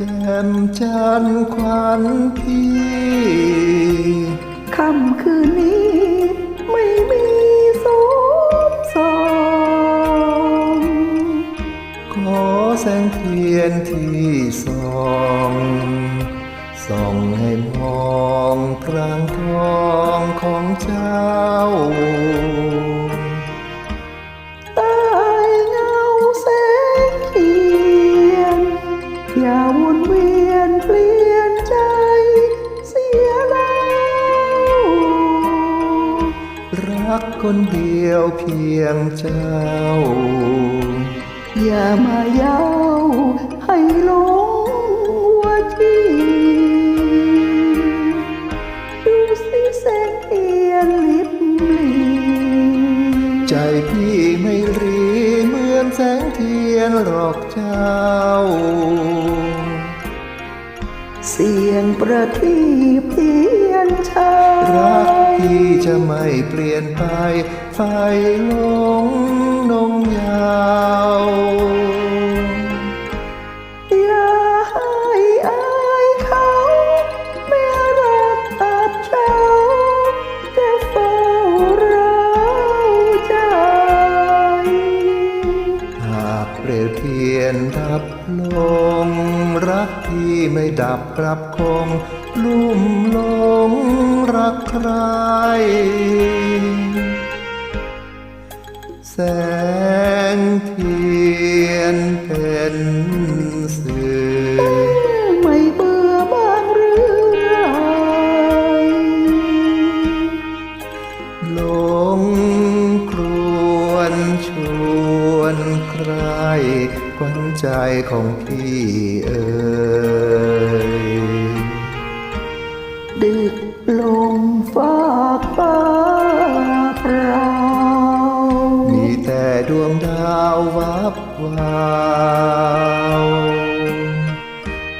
จ่มจันทร์ควันพี่ค่ำคืนนี้ไม่มีสมสองขอแสงเทียนที่ส่องส่องให้มองพรางทองของเจ้า อย่าวนเวียนเปลี่ยนใจเสียแล้วรักคนเดียวเพียงเจ้า อย่ามาเย้าให้หลงหัว่าที่ดูสิแสงเทียนลิบลีใจพี่ไม่รี อนแสงเทียนหรอกเจ้า เสียงประทีปเทียนชารักที่จะไม่เปลี่ยนไป ไฟลงนงยาว ยา ลงรักที่ไม่ดับกลับคง ลุ่มหลงรักใคร แสงเทียนเป็น วนใครขวัญใจของพี่เอ่ยดึกลงฟากฟ้าเปล่ามีแต่ดวงดาววับวาว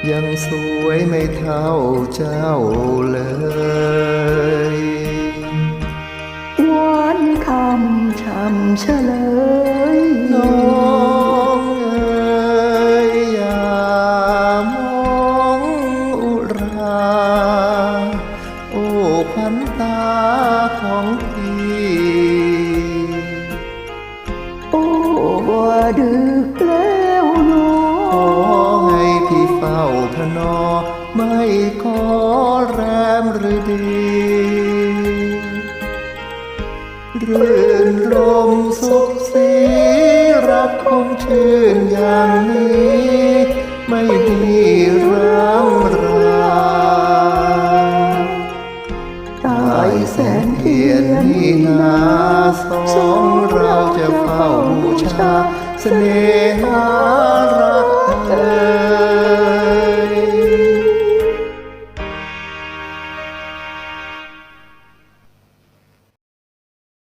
ยังสวยไม่เท่าเจ้าเลย คำช่ำเฉลยน้องเอ๋ยอย่ามองอุรา โอ้ขวัญตาของพี่โอ้ว่าดึกแล้วหนอขอให้พี่เฝ้าพนอ ไม่ขอแรมหรือดี รื่นรมสุขสีรักคงชื่นอย่างนี้ ไม่มีร้างราใต้แสงเทียนนี่นาสองเราจะเฝ้าบูชาเสน่หา